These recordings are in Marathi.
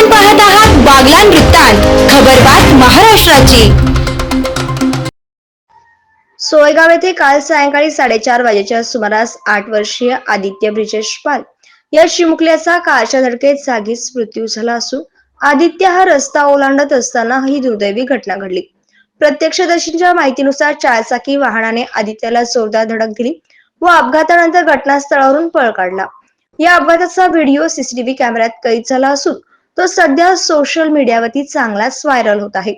आपण पाहत आहात बागलान वृत्तांत. खबरबात महाराष्ट्राची. सोयगाव येथे काल सायंकाळी साडेचार वाजेच्या सुमारास आठ वर्षीय आदित्य ब्रिजेश पाल या चिमुकल्याचा कारच्या धडकेत जागीच मृत्यू झाला असून आदित्य हा रस्ता ओलांडत असताना ही दुर्दैवी घटना घडली. प्रत्यक्षदर्शींच्या माहितीनुसार चारचाकी वाहनाने आदित्यला जोरदार धडक दिली व अपघातानंतर घटनास्थळावरून पळ काढला. या अपघाताचा व्हिडिओ सीसीटीव्ही कॅमेऱ्यात कैद झाला असून तो सध्या सोशल मीडियावरती चांगलाच व्हायरल होत आहे.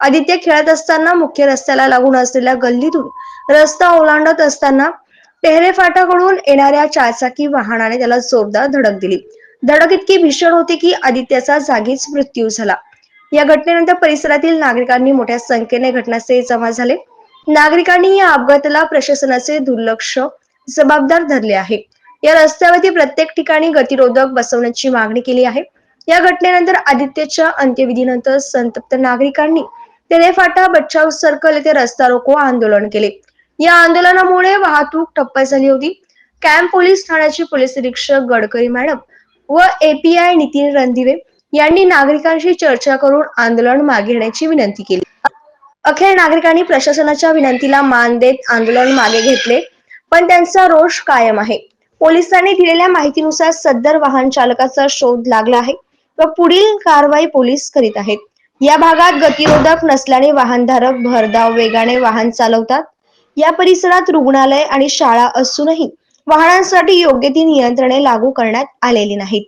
आदित्य खेळत असताना मुख्य रस्त्याला लागून असलेल्या गल्लीतून रस्ता ओलांडत असताना टेहरे फाटाकडून येणाऱ्या चारचाकी वाहनाने त्याला जोरदार धडक दिली. धडक इतकी भीषण होती की आदित्याचा जागीच मृत्यू झाला. या घटनेनंतर परिसरातील नागरिकांनी मोठ्या संख्येने घटनास्थळी जमा झाले. नागरिकांनी या अपघाताला प्रशासनाचे दुर्लक्ष जबाबदार धरले आहे. या रस्त्यावरती प्रत्येक ठिकाणी गतिरोधक बसवण्याची मागणी केली आहे. या घटनेनंतर आदित्यच्या अंत्यविधीनंतर संतप्त नागरिकांनी तेरेफाटा बचाव सर्कल येथे रस्ता रोको आंदोलन केले. या आंदोलनामुळे वाहतूक ठप्प झाली होती. कॅम्प पोलीस ठाण्याचे पोलीस निरीक्षक गडकरी मॅडम व एपीआय नितीन रणदिवे यांनी नागरिकांशी चर्चा करून आंदोलन मागे घेण्याची विनंती केली. अखेर नागरिकांनी प्रशासनाच्या विनंतीला मान देत आंदोलन मागे घेतले पण त्यांचा रोष कायम आहे. पोलिसांनी दिलेल्या माहितीनुसार सदर वाहन चालकाचा शोध लागला आहे. व पुढील कारवाई पोलीस करीत आहेत. या भागात गतिरोधक नसल्याने वाहनधारक भरधाव वेगाने वाहन चालवतात. या परिसरात रुग्णालय आणि शाळा असूनही वाहनांसाठी योग्य ती नियंत्रणे लागू करण्यात आलेली नाहीत.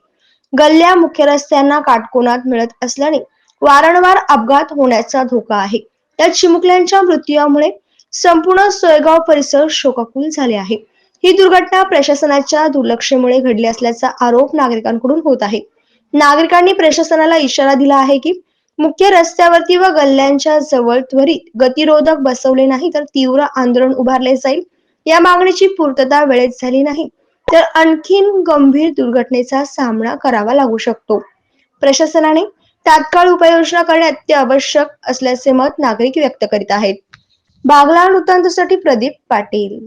गल्ल्या मुख्य रस्त्यांना काटकोनात मिळत असल्याने वारंवार अपघात होण्याचा धोका आहे. त्या चिमुकल्यांच्या मृत्यूमुळे संपूर्ण सोयगाव परिसर शोकाकुल झाले आहे. ही दुर्घटना प्रशासनाच्या दुर्लक्षामुळे घडली असल्याचा आरोप नागरिकांकडून होत आहे. नागरिकांनी प्रशासनाला इशारा दिला आहे की मुख्य रस्त्यावरती व गल्ल्यांच्या जवळ त्वरित गतिरोधक बसवले नाही तर तीव्र आंदोलन उभारले जाईल. या मागणीची पूर्तता वेळेत झाली नाही तर आणखीन गंभीर दुर्घटनेचा सामना करावा लागू शकतो. प्रशासनाने तात्काळ उपाययोजना करणे अत्यावश्यक असल्याचे मत नागरिक व्यक्त करीत आहेत. बागला वृत्तांतासाठी प्रदीप पाटील.